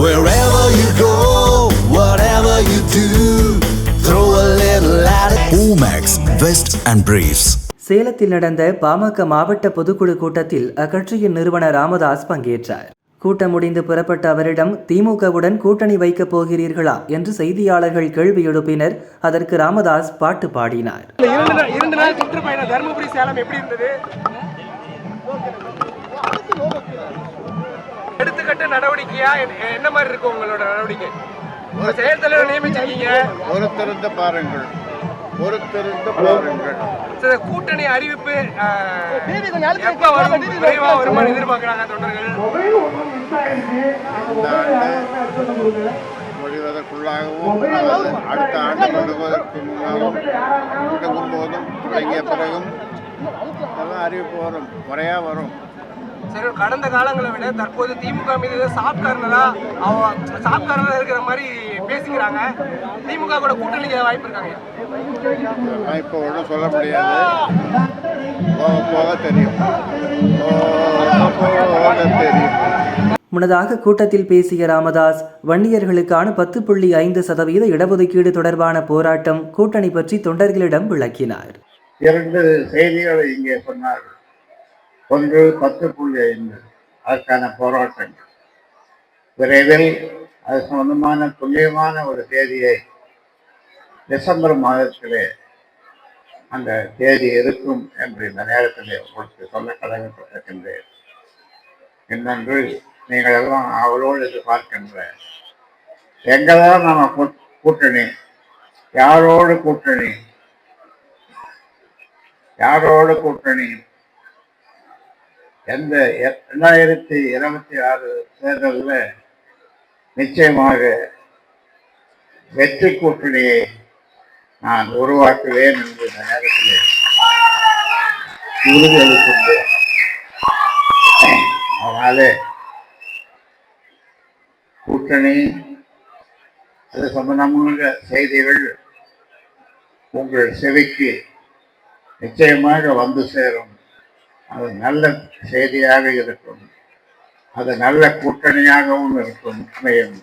Wherever you go, whatever you do, throw a little attitude. Omax, Vest and Briefs. சேலத்தில் நடந்த பாமக மாவட்ட பொதுக்குழு கூட்டத்தில் அக்கட்சியின் நிறுவனர் ராமதாஸ் பங்கேற்றார். கூட்டம் முடிந்து புறப்பட்ட அவரிடம் திமுகவுடன் கூட்டணி வைக்கப் போகிறீர்களா? என்று செய்தியாளர்கள் கேள்வி எழுப்பினர். அதற்கு ராமதாஸ் பாட்டு பாடினார். தருமபுரி சேலம் எப்படி இருந்தது? எடுத்துக்கட்ட நடவடிக்கையா? என்ன- என்ன மாதிரி இருக்கும் உங்களோட நடவடிக்கை? உங்க செயல் தலைவர் நியமிச்சிருக்கீங்க. பொறுத்திருந்து பாருங்கள். பொறுத்திருந்து பாருங்கள். சில கூட்டணி அறிவிப்பு எப்ப வரும்? விரைவா வருமானு எதிர்பார்க்கறாங்க தொண்டர்கள். முடிவதற்குள்ளாகவும் அடுத்த ஆண்டு தொடங்குவதற்கு முன்னாலும் தொடங்கும் போதும் தொடங்கிய பிறகும் அறிவிப்பு வரும். முறையாக வரும். சரி கடந்த காலங்களை விட தற்போது திமுக மீது சாஃப்ட் கார்னரா அவ சாஃப்ட் கார்னரா இருக்கிற மாதிரி பேசிக்கிறாங்க. திமுக கூட கூட்டணிக்கு வாய்ப்பு இருக்காங்க? இப்போ ஒன்றும் சொல்ல முடியாது. போக தெரியும். தெரியும். முன்னதாக கூட்டத்தில் பேசிய ராமதாஸ் வன்னியர்களுக்கான பத்து புள்ளி ஐந்து சதவீத இடஒதுக்கீடு தொடர்பான போராட்டம் கூட்டணி பற்றி தொண்டர்களிடம் விளக்கினார். இரண்டு செய்திகளை இங்கே சொன்னார் ஒன்று பத்து புள்ளி ஐந்து. அதற்கான போராட்டங்கள் விரைவில் அது சம்பந்தமான துல்லியமான ஒரு தேதியை டிசம்பர் மாதத்திலே அந்த தேதி இருக்கும் என்று இந்த நேரத்தில் உங்களுக்கு சொல்ல கடமைப்பட்டிருக்கின்றேன். இன்னொன்று நீங்கள் எல்லாம் அவளோடு எதிர்பார்க்கின்ற எங்கதான் நம்ம கூ- கூட்டணி யாரோடு கூட்டணி யாரோடு கூட்டணி எந்த எ- ரெண்டாயிரத்தி இருபத்தி ஆறு தேர்தலில் நிச்சயமாக வெற்றி கூட்டணியை நான் உருவாக்குவேன் என்று இந்த நேரத்தில் உறுதியளிக்கின்றேன் அதனாலே கூட்டணி அது சம்பந்தமாக செய்திகள் உங்கள் செவிக்கு நிச்சயமாக வந்து சேரும். அது நல்ல செய்தியாக இருக்கும். அது நல்ல கூட்டணியாகவும் இருக்கும். அமையும்